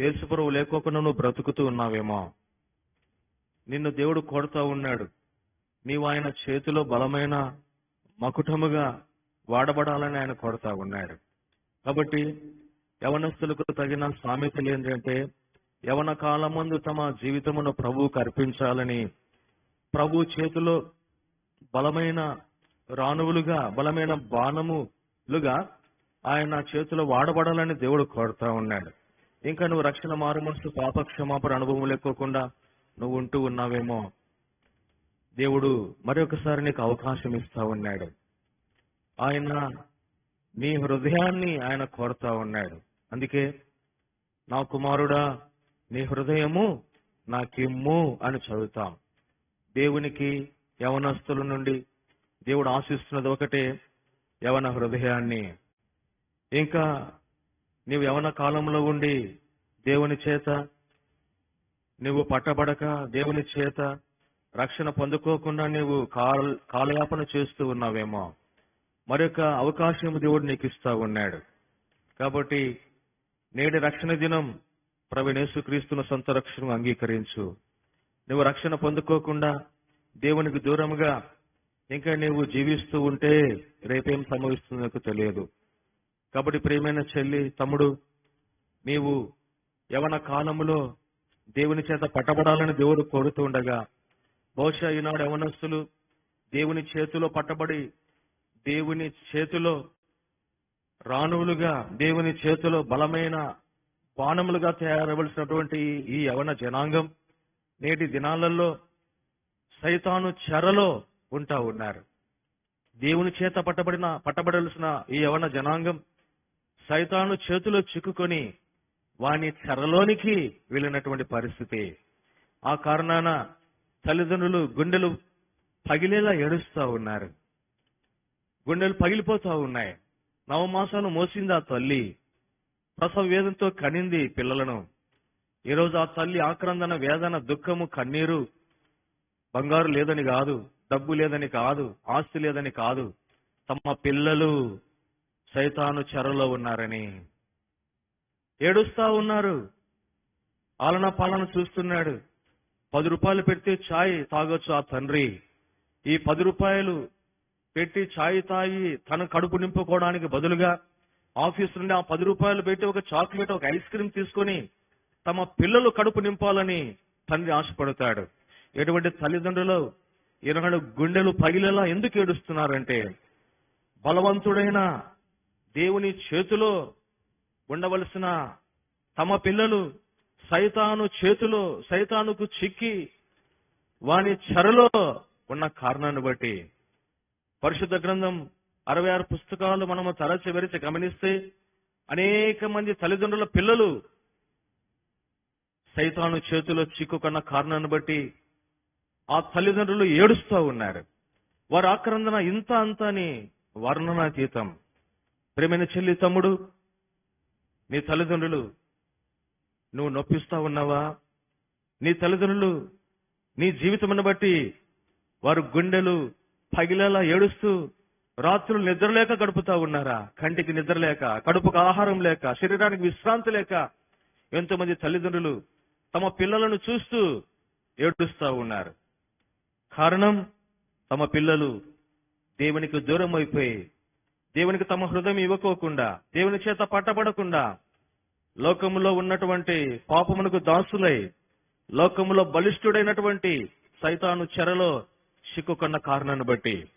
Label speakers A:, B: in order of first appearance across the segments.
A: యేసుప్రభు లేకోకుండా నువ్వు బ్రతుకుతూ ఉన్నావేమో. నిన్ను దేవుడు కొడతా ఉన్నాడు. నీవు ఆయన చేతిలో బలమైన మకుటముగా వాడబడాలని ఆయన కొడతా ఉన్నాడు. కాబట్టి యవనస్తులకు తగిన సామెతలు ఏంటంటే యవన కాలమందు తమ జీవితమును ప్రభువుకు అర్పించాలని ప్రభు చేతిలో బలమైన రాణువులుగా బలమైన బాణములుగా ఆయన చేతిలో వాడబడాలని దేవుడు కోరుతా ఉన్నాడు. ఇంకా నువ్వు రక్షణ మారు మనసు పాప క్షమాపణ అనుభవం లేకోకుండా నువ్వు ఉంటూ ఉన్నావేమో. దేవుడు మరొకసారి నీకు అవకాశం ఇస్తా ఉన్నాడు. ఆయన నీ హృదయాన్ని ఆయన కోరుతా ఉన్నాడు. అందుకే నా కుమారుడా నీ హృదయము నాకిమ్ము అని చదువుతాం. దేవునికి యవనస్తుల నుండి దేవుడు ఆశిస్తున్నది ఒకటే యవన హృదయాన్ని. ఇంకా నీవు యవన కాలంలో ఉండి దేవుని చేత నువ్వు పట్టబడక దేవుని చేత రక్షణ పొందుకోకుండా నీవు కాల్ కాలయాపన చేస్తూ ఉన్నావేమో. మరొక అవకాశం దేవుడు నీకు ఇస్తా ఉన్నాడు. కాబట్టి నేడు రక్షణ దినం ప్రవీణేశు క్రీస్తున్న సొంత రక్షణను అంగీకరించు. నువ్వు రక్షణ పొందుకోకుండా దేవునికి దూరంగా ఇంకా నీవు జీవిస్తూ ఉంటే రేపేం సంభవిస్తుందో నాకు తెలియదు. కాబట్టి ప్రియమైన చెల్లి తమ్ముడు నీవు యవన కాలములో దేవుని చేత పట్టబడాలని దేవుడు కోరుతూ ఉండగా బహుశా ఈనాడు యవనస్తులు దేవుని చేతిలో పట్టబడి దేవుని చేతిలో రాణువులుగా దేవుని చేతిలో బలమైన బాణములుగా తయారవలసినటువంటి ఈ యవన జనాంగం నేటి దినాలలో సైతాను చెరలో ఉంటా ఉన్నారు. దేవుని చేత పట్టబడిన పట్టబడాల్సిన ఈ యవన జనాంగం సైతాను చేతిలో చిక్కుకొని వాని చెరలోనికి వెళ్ళినటువంటి పరిస్థితి. ఆ కారణాన తల్లిదండ్రులు గుండెలు పగిలేలా ఏడుస్తూ ఉన్నారు. గుండెలు పగిలిపోతూ ఉన్నాయి. నవమాసాలు మోసింది ఆ తల్లి. ప్రసవ వేదంతో కనింది పిల్లలను. ఈరోజు ఆ తల్లి ఆక్రందన వేదన దుఃఖము కన్నీరు బంగారు లేదని కాదు డబ్బు లేదని కాదు ఆస్తి లేదని కాదు. తమ పిల్లలు సైతాను చెరలో ఉన్నారని. ఏడుస్తా ఉన్నారు. ఆలన పాలన చూస్తున్నాడు. పది రూపాయలు పెడితే ఛాయ్ తాగొచ్చు ఆ తండ్రి. ఈ పది రూపాయలు పెట్టి ఛాయ్ తాగి తన కడుపు నింపుకోవడానికి బదులుగా ఆఫీస్ నుండి ఆ పది రూపాయలు పెట్టి ఒక చాక్లెట్ ఒక ఐస్ క్రీమ్ తీసుకొని తమ పిల్లలు కడుపు నింపాలని తండ్రి ఆశపడతాడు. ఎటువంటి తల్లిదండ్రులు ఈనాడు గుండెలు పగిలేలా ఎందుకు ఏడుస్తున్నారంటే? బలవంతుడైన దేవుని చేతిలో ఉండవలసిన తమ పిల్లలు సైతాను చేతిలో సైతానుకు చిక్కి వాని చెరలో ఉన్న కారణాన్ని బట్టి పరిశుద్ధ గ్రంథం అరవై ఆరు పుస్తకాలు మనము తరచి వెరిచి గమనిస్తే అనేక మంది తల్లిదండ్రుల పిల్లలు సైతాను చేతిలో చిక్కుకున్న కారణాన్ని బట్టి ఆ తల్లిదండ్రులు ఏడుస్తూ ఉన్నారు. వారు ఆక్రందన ఇంత అంత అని వర్ణనాతీతం. ప్రేమైన చెల్లి తమ్ముడు నీ తల్లిదండ్రులు నువ్వు నొప్పిస్తా ఉన్నావా? నీ తల్లిదండ్రులు నీ జీవితమును బట్టి వారు గుండెలు పగిలేలా ఏడుస్తూ రాత్రులు నిద్రలేక గడుపుతా ఉన్నారా? కంటికి నిద్ర లేక కడుపుకు ఆహారం లేక శరీరానికి విశ్రాంతి లేక ఎంతోమంది తల్లిదండ్రులు తమ పిల్లలను చూస్తూ ఏడుస్తూ ఉన్నారు. కారణం తమ పిల్లలు దేవునికి దూరం అయిపోయి దేవునికి తమ హృదయం ఇవ్వకోకుండా దేవుని చేత పట్టబడకుండా లోకములో ఉన్నటువంటి పాపమునకు దాసులై లోకములో బలిష్ఠుడైనటువంటి సైతాను చెరలో చిక్కుకున్న కారణాన్ని బట్టి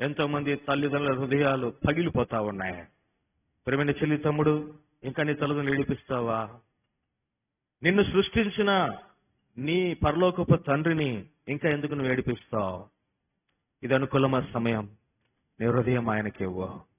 A: ఎంతో మంది తల్లిదండ్రుల హృదయాలు పగిలిపోతా ఉన్నాయి. ప్రేమైన చెల్లి తమ్ముడు ఇంకా నీ తల్లిదండ్రులు ఏడిపిస్తావా? నిన్ను సృష్టించిన నీ పరలోకపు తండ్రిని ఇంకా ఎందుకు నువ్వు ఏడిపిస్తావు? ఇది అనుకూలమైన సమయం. నీ హృదయం ఆయనకి ఇవ్వు.